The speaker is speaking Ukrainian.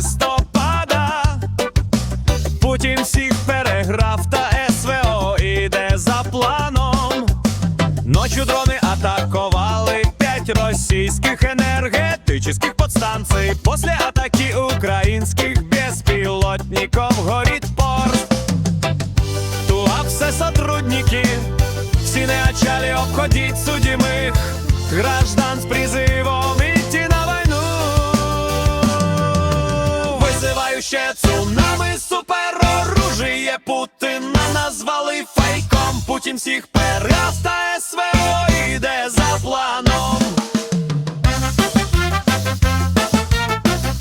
листопада. Путін всіх переграв та СВО іде за планом. Ночью дрони атаковали п'ять російських енергетичних подстанцій. После атаки українських безпілотников горить порт. Туа все сотрудники, всі неочали обходить судимых граждан Вызывающее цунами супероружіє Путина назвали фейком. Путін всіх перегав та СВО іде за.